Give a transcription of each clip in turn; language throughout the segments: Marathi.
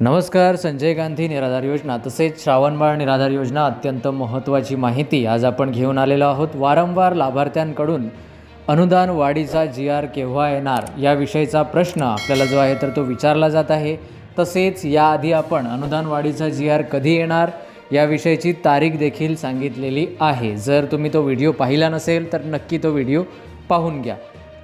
नमस्कार संजय गांधी निराधार योजना तसेच श्रावणबाळ निराधार योजना अत्यंत महत्त्वाची माहिती आज आपण घेऊन आलेलो आहोत. वारंवार लाभार्थ्यांकडून अनुदान वाढीचा जी आर केव्हा येणार याविषयीचा प्रश्न आपल्याला जो आहे तर तो विचारला जात आहे. तसेच याआधी आपण अनुदान वाढीचा जी आर कधी येणार याविषयीची तारीख देखील सांगितलेली आहे. जर तुम्ही तो व्हिडिओ पाहिला नसेल तर नक्की तो व्हिडिओ पाहून घ्या.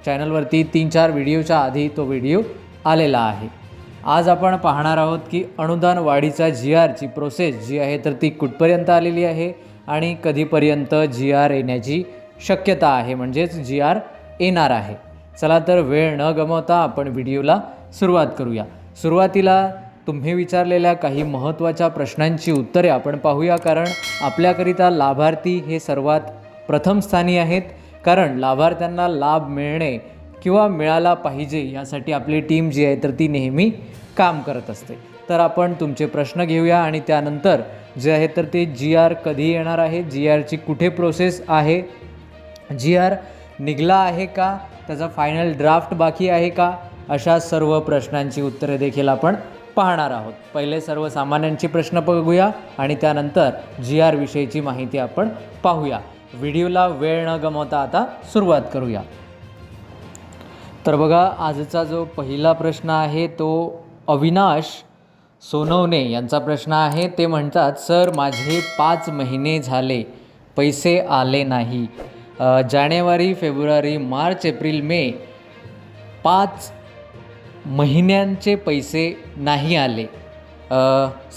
चॅनलवरती तीन चार व्हिडिओच्या आधी तो व्हिडिओ आलेला आहे. आज आपण पाहणार आहोत की अनुदान वाढीचा जी आरची प्रोसेस जी आहे तर ती कुठपर्यंत आलेली आहे आणि कधीपर्यंत जी आर येण्याची शक्यता आहे म्हणजेच जी आर येणार आहे. चला तर वेळ न गमावता आपण व्हिडिओला सुरुवात करूया. सुरुवातीला तुम्ही विचारलेल्या काही महत्त्वाच्या प्रश्नांची उत्तरे आपण पाहूया कारण आपल्याकरिता लाभार्थी हे सर्वात प्रथम स्थानी आहेत. कारण लाभार्थ्यांना लाभ मिळणे किंवा मिळाला पाहिजे यासाठी आपली टीम जी आहे तर ती नेहमी काम करत असते. तर आपण तुमचे प्रश्न घेऊया आणि त्यानंतर जे आहे तर ते जी आर कधी येणार आहे? जी आरची कुठे प्रोसेस आहे? जी आर निघला आहे का? त्याचा फायनल ड्राफ्ट बाकी आहे का? अशा सर्व प्रश्नांची उत्तरे देखील आपण पाहणार आहोत. पहिले सर्वसामान्यांचे प्रश्न बघूया आणि त्यानंतर जी आर विषयीची माहिती आपण पाहूया. व्हिडिओला वेळ न गमवता आता सुरुवात करूया. तर बघा आजचा जो पहिला प्रश्न आहे तो अविनाश सोनवणे यांचा प्रश्न आहे. ते म्हणतात सर माझे पाच महिने झाले पैसे आले नाही. जानेवारी फेब्रुवारी मार्च एप्रिल मे पाच महिन्यांचे पैसे नाही आले.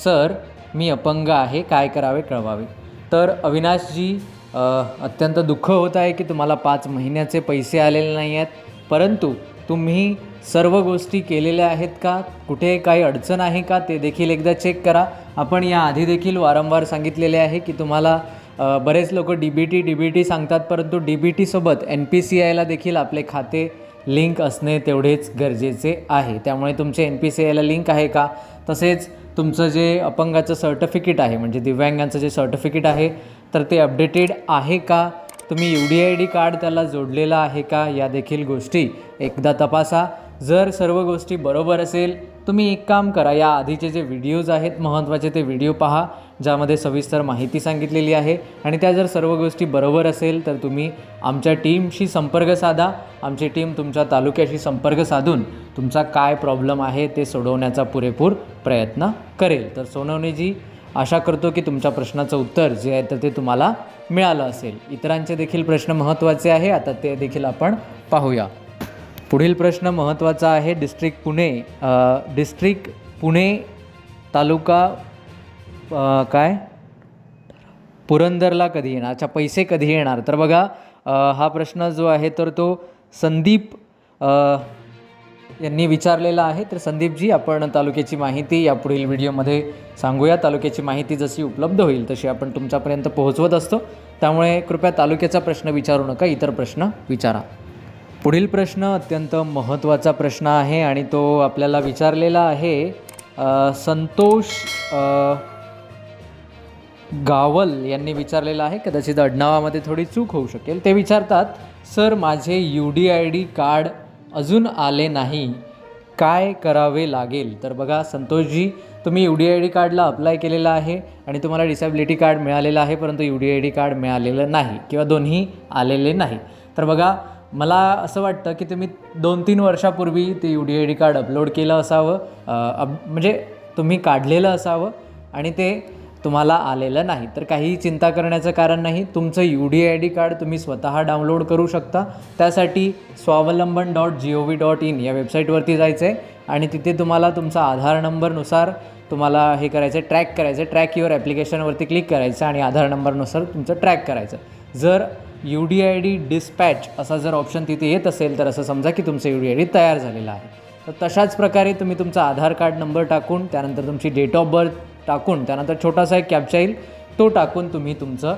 सर मी अपंग आहे काय करावे कळवावे. तर अविनाशजी अत्यंत दुःख होत आहे की तुम्हाला पाच महिन्याचे पैसे आलेले नाही आहेत. परंतु तुम्ही सर्व गोष्टी केलेल्या आहेत का? कुठे काही अडचण आहे का? ते देखील एकदा चेक करा. आपण या आधी देखील वारंवार सांगितलेले आहे की तुम्हाला बरेच लोक D B T D B T सांगतात परंतु डी बी टीसोबत एन पी सी आयला देखील आपले खाते लिंक असणे तेवढेच गरजेचे आहे. त्यामुळे तुमचे एन पी सी आयला लिंक आहे का? तसेच तुमचं जे अपंगाचं सर्टिफिकेट आहे म्हणजे दिव्यांगांचं जे सर्टिफिकेट आहे तर ते अपडेटेड आहे का? तुम्ही U D I D card त्याला जोडलेलं आहे का? या देखील गोष्टी एकदा तपासा. जर सर्व गोष्टी बरोबर असेल तुम्ही एक काम करा. या आधीचे जे व्हिडिओज आहेत महत्त्वाचे ते व्हिडिओ पहा ज्यामध्ये सविस्तर माहिती सांगितलेली आहे. आणि त्या जर सर्व गोष्टी बरोबर असेल तर तुम्ही आमच्या टीमशी संपर्क साधा. आमची टीम तुमच्या तालुक्याशी संपर्क साधून तुमचा काय प्रॉब्लेम आहे ते सोडवण्याचा पुरेपूर प्रयत्न करेल. तर सोनवणेजी आशा करतो की तुमच्या प्रश्नाचं उत्तर जे आहे तर ते तुम्हाला मिळालं असेल. इतरांचे देखील प्रश्न महत्त्वाचे आहे आता ते देखील आपण पाहूया. पुढील प्रश्न महत्त्वाचा आहे डिस्ट्रिक्ट पुणे डिस्ट्रिक्ट पुणे तालुका काय? पुरंदरला कधी येणार? अच्छा पैसे कधी येणार? तर बघा हा प्रश्न जो आहे तर तो संदीप यांनी विचारलेला आहे. तर संदीपजी आपण तालुक्याची माहिती या पुढील व्हिडिओमध्ये सांगूया. तालुक्याची माहिती जशी उपलब्ध होईल तशी आपण तुमच्यापर्यंत पोहोचवत असतो. त्यामुळे कृपया तालुक्याचा प्रश्न विचारू नका इतर प्रश्न विचारा. पुढील प्रश्न अत्यंत महत्त्वाचा प्रश्न आहे आणि तो आपल्याला विचारलेला आहे संतोष गावल यांनी विचारलेलं आहे. कदाचित आडनावामध्ये थोडी चूक होऊ शकेल. ते विचारतात सर माझे U D I D card अजून आले नाही. काय करावे लागेल? तर बघा संतोषजी तुम्ही यू डी आय डी कार्डला अप्लाय केलेलं आहे आणि तुम्हाला डिसॅबिलिटी कार्ड मिळालेलं आहे परंतु U D I D card मिळालेलं नाही किंवा दोन्ही आलेले नाही. तर बघा मला असं वाटतं की तुम्ही दोन तीन वर्षापूर्वी ते U D I D card upload केलं असावं. अप म्हणजे तुम्ही काढलेलं असावं आणि ते तुम्हाला आलेलं नाही. तर काहीही चिंता करण्याचं कारण नाही. तुमचं U D I D card तुम्ही स्वतः डाउनलोड करू शकता. त्यासाठी Swavlamban dot G O V dot in या वेबसाईटवरती जायचं आहे आणि तिथे तुम्हाला तुमचा आधार नंबरनुसार तुम्हाला हे करायचं आहे ट्रॅक करायचं आहे ट्रॅक युअर ॲप्लिकेशनवरती क्लिक करायचं आणि आधार नंबरनुसार तुमचं ट्रॅक करायचं. जर U D I D dispatch असा जर ऑप्शन तिथे येत असेल तर असं समजा की तुमचं यू डी आय डी तयार झालेलं आहे. तर तशाच प्रकारे तुम्ही तुमचा आधार कार्ड नंबर टाकून त्यानंतर तुमची डेट ऑफ बर्थ टाकून त्यानंतर छोटासा एक कॅप्चा येईल. तो टाकून तुम्ही तुमचं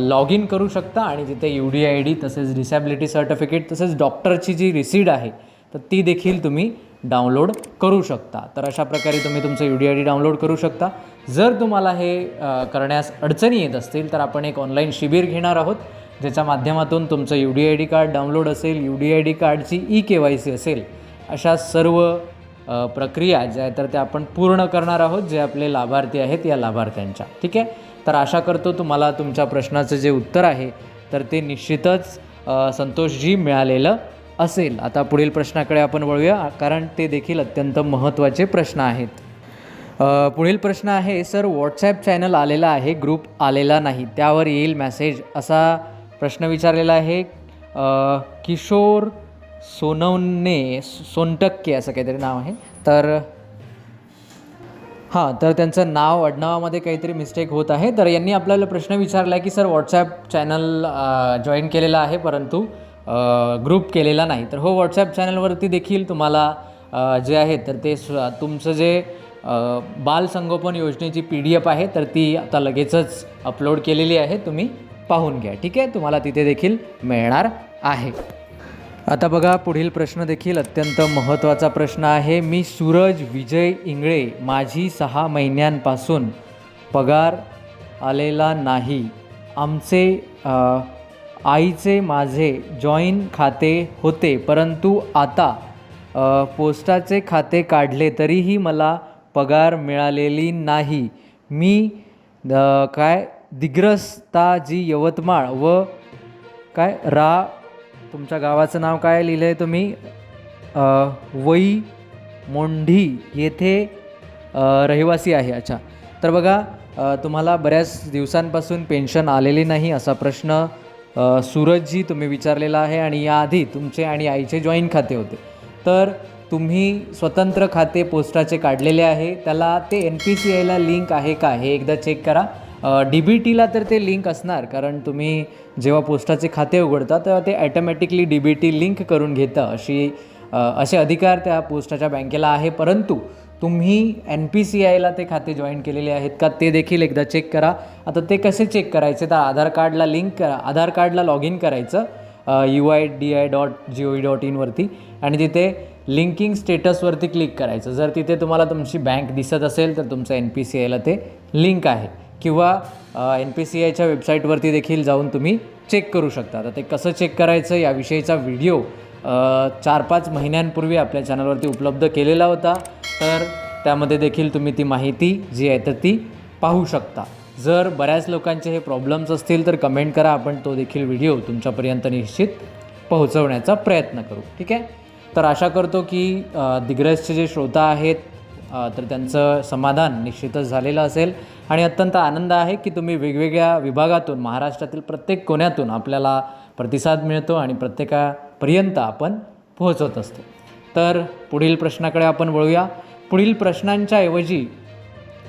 लॉग इन करू शकता आणि तिथे यू डी आय डी तसेच डिसॅबिलिटी सर्टिफिकेट तसेच डॉक्टरची जी रिसीड आहे तर ती देखील तुम्ही डाउनलोड करू शकता. तर अशा प्रकारे तुम्ही तुमचं U D I D download करू शकता. जर तुम्हाला हे करण्यास अडचणी येत असतील तर आपण एक ऑनलाईन शिबिर घेणार आहोत ज्याच्या माध्यमातून तुमचं U D I D card download असेल यू डी आय डी कार्डची ई के वाय सी असेल अशा सर्व प्रक्रिया ज्या तर त्या आपण पूर्ण करणार आहोत जे आपले लाभार्थी आहेत या लाभार्थ्यांच्या. ठीक आहे? तर आशा करतो तुम्हाला तुमच्या प्रश्नाचं जे उत्तर आहे तर ते निश्चितच संतोषजी मिळालेलं असेल. आता पुढील प्रश्नाकडे आपण वळूया कारण ते देखील अत्यंत महत्त्वाचे प्रश्न आहेत. पुढील प्रश्न आहे सर व्हॉट्सॲप चॅनल आलेला आहे ग्रुप आलेला नाही त्यावर येईल मॅसेज? असा प्रश्न विचारलेला आहे किशोर सोनवणे सोनटक्के असं काहीतरी नाव आहे. तर हां तर त्यांचं नाव आडनावामध्ये काहीतरी मिस्टेक होत आहे. तर यांनी आपल्याला प्रश्न विचारला आहे की सर व्हॉट्सॲप चॅनल जॉईन केलेला आहे परंतु ग्रुप केलेला नाही. तर हो व्हॉट्सॲप चॅनलवरती देखील तुम्हाला जे आहे तर ते तुमचं जे बालसंगोपन बाल संगोपन योजनेची पी डी एफ आहे तर ती आता लगेचच अपलोड केलेली आहे. तुम्ही पाहून घ्या. ठीक आहे? तुम्हाला तिथे देखील मिळणार आहे. आता बघा पुढील प्रश्न देखील अत्यंत महत्त्वाचा प्रश्न आहे. मी सूरज विजय इंगळे माझी सहा महिन्यांपासून पगार आलेला नाही. आमचे आईचे माझे जॉईन खाते होते परंतु आता पोस्टाचे खाते काढले तरीही मला पगार मिळालेली नाही. मी काय दिग्रस्ताजी यवतमाळ व काय रा तुमच्या गावाचं नाव काय लिहिलं आहे तुम्ही वई मोंढी येथे रहिवासी आहे. अच्छा. तर बघा तुम्हाला बऱ्याच दिवसांपासून पेन्शन आलेली नाही असा प्रश्न सूरजजी तुम्ही विचारलेला आहे आणि याआधी तुमचे आणि आईचे जॉईन खाते होते. तर तुम्ही स्वतंत्र खाते पोस्टाचे काढलेले आहे. त्याला ते एन पी सी आयला लिंक आहे का हे एकदा चेक करा. डी बी टीला तर ते लिंक असणार कारण तुम्ही जेव्हा पोस्टाचे खाते उघडता तेव्हा ते automatically D B T link करून घेतं. अशी असे अधिकार त्या पोस्टाच्या बँकेला आहे परंतु तुम्ही एन पी सी आयला ते खाते जॉईन केलेले आहेत का ते देखील एकदा चेक करा. आता ते कसे चेक करायचे? तर आधार कार्डला लिंक करा. आधार कार्डला लॉग इन करायचं U I D I dot G O E dot इनवरती आणि तिथे लिंकिंग स्टेटसवरती क्लिक करायचं. जर तिथे तुम्हाला तुमची बँक दिसत असेल तर तुमचं एन पी सी आयला ते लिंक आहे. किंवा एन पी सी आयच्या वेबसाईटवरती देखील जाऊन तुम्ही चेक करू शकता. आता ते कसं चेक करायचं याविषयीचा व्हिडिओ चार पाच महिन्यांपूर्वी आपल्या चॅनलवरती उपलब्ध केलेला होता. तर त्यामध्ये देखील तुम्ही ती माहिती जी आहे तर ती पाहू शकता. जर बऱ्याच लोकांचे हे प्रॉब्लेम्स असतील तर कमेंट करा. आपण तो देखील व्हिडिओ तुमच्यापर्यंत निश्चित पोहोचवण्याचा प्रयत्न करू. ठीक आहे? तर आशा करतो की दिग्रजचे जे श्रोता आहेत तर त्यांचं समाधान निश्चितच झालेलं असेल. आणि अत्यंत आनंद आहे की तुम्ही वेगवेगळ्या विभागातून महाराष्ट्रातील प्रत्येक कोण्यातून आपल्याला प्रतिसाद मिळतो आणि प्रत्येकापर्यंत आपण पोहोचवत असतो. तर पुढील प्रश्नाकडे आपण वळूया. पुढील प्रश्नांच्या ऐवजी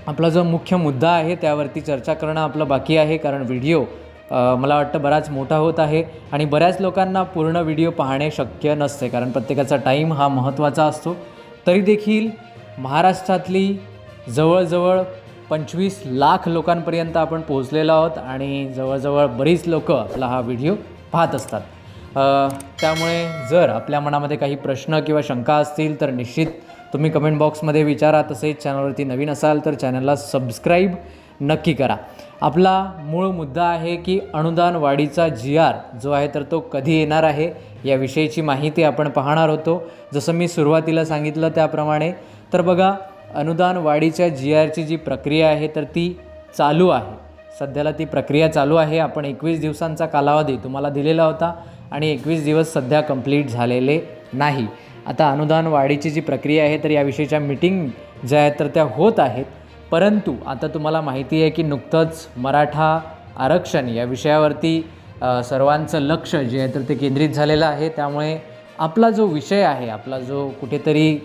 आपला जो मुख्य मुद्दा आहे त्यावरती चर्चा करणं आपलं बाकी आहे कारण व्हिडिओ मला वाटतं बराच मोठा होत आहे आणि बऱ्याच लोकांना पूर्ण व्हिडिओ पाहणे शक्य नसते कारण प्रत्येकाचा टाईम हा महत्त्वाचा असतो. तरी देखील महाराष्ट्रातली जवळजवळ पंचवीस लाख लोकांपर्यंत आपण पोहोचलेलो आहोत आणि जवळजवळ बरीच लोकं आपला हा व्हिडिओ पाहत असतात. त्यामुळे जर आपल्या मनामध्ये काही प्रश्न किंवा शंका असतील तर निश्चित तुम्ही कमेंट बॉक्समध्ये विचारा. तसेच चॅनलवरती नवीन असाल तर चॅनलला सबस्क्राईब नक्की करा. आपला मूळ मुद्दा आहे की अनुदान वाढीचा जी आर जो आहे तर तो कधी येणार आहे याविषयीची माहिती आपण पाहणार होतो. जसं मी सुरुवातीला सांगितलं त्याप्रमाणे तर बघा अनुदान वाढीच्या जी आरची जी प्रक्रिया आहे तर ती चालू आहे. सध्याला ती प्रक्रिया चालू आहे. आपण एकवीस दिवसांचा कालावधी तुम्हाला दिलेला होता आणि एकवीस दिवस सध्या कंप्लीट झालेले नाही. आता अनुदान वाढीची जी प्रक्रिया आहे तर याविषयीच्या मीटिंग ज्या आहेत तर त्या होत आहेत. परंतु आता तुम्हाला माहिती आहे की नुकतंच मराठा आरक्षण या विषयावरती सर्वांचं लक्ष जे आहे तर ते केंद्रित झालेलं आहे. त्यामुळे आपला जो विषय आहे आपला जो कुठेतरी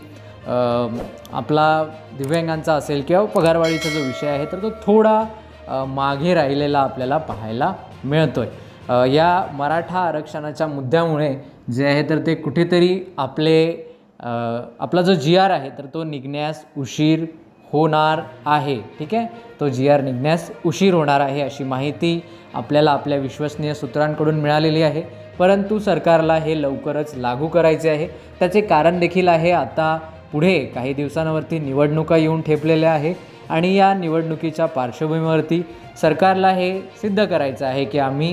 आपला दिव्यांगांचा असेल किंवा पगारवाढीचा जो विषय आहे तर तो थोडा मागे राहिलेला आपल्याला पाहायला मिळतोय. आहे या मराठा आरक्षणाच्या मुद्द्यामुळे जे आहे तर ते कुठेतरी आपले आपला जो जी आर आहे तर तो निघण्यास उशीर होणार आहे. ठीक आहे? तो जी आर निघण्यास उशीर होणार आहे अशी माहिती आपल्याला आपल्या विश्वसनीय सूत्रांकडून मिळालेली आहे. परंतु सरकारला हे लवकरच लागू करायचे आहे. त्याचे कारण देखील आहे आता पुढे काही दिवसांवरती निवडणुका येऊन ठेपलेल्या आहे आणि या निवडणुकीच्या पार्श्वभूमीवरती सरकारला हे सिद्ध करायचं आहे की आम्ही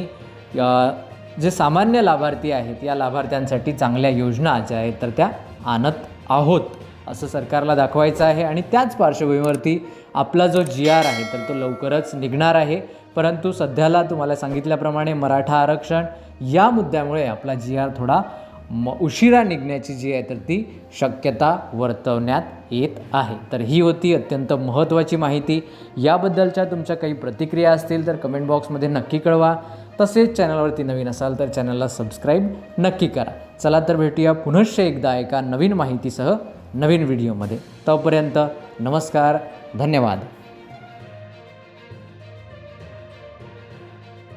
जे सामान्य लाभार्थी आहेत या लाभार्थ्यांसाठी चांगल्या योजना ज्या आहेत तर त्या आणत आहोत असं सरकारला दाखवायचं आहे. आणि त्याच पार्श्वभूमीवरती आपला जो जी आर आहे तर तो लवकरच निघणार आहे. परंतु सध्याला तुम्हाला सांगितल्याप्रमाणे मराठा आरक्षण या मुद्द्यामुळे आपला जी आर थोडा म उशिरा निघण्याची जी आहे तर ती शक्यता वर्तवण्यात येत आहे. तर ही होती अत्यंत महत्त्वाची माहिती. याबद्दलच्या तुमच्या काही प्रतिक्रिया असतील तर कमेंट बॉक्समध्ये नक्की कळवा. तसेच चॅनलवरती नवीन असाल तर चॅनलला सबस्क्राईब नक्की करा. चला तर भेटूया पुनश्च एकदा एका नवीन माहितीसह नवीन व्हिडिओमध्ये तोपर्यंत नमस्कार धन्यवाद.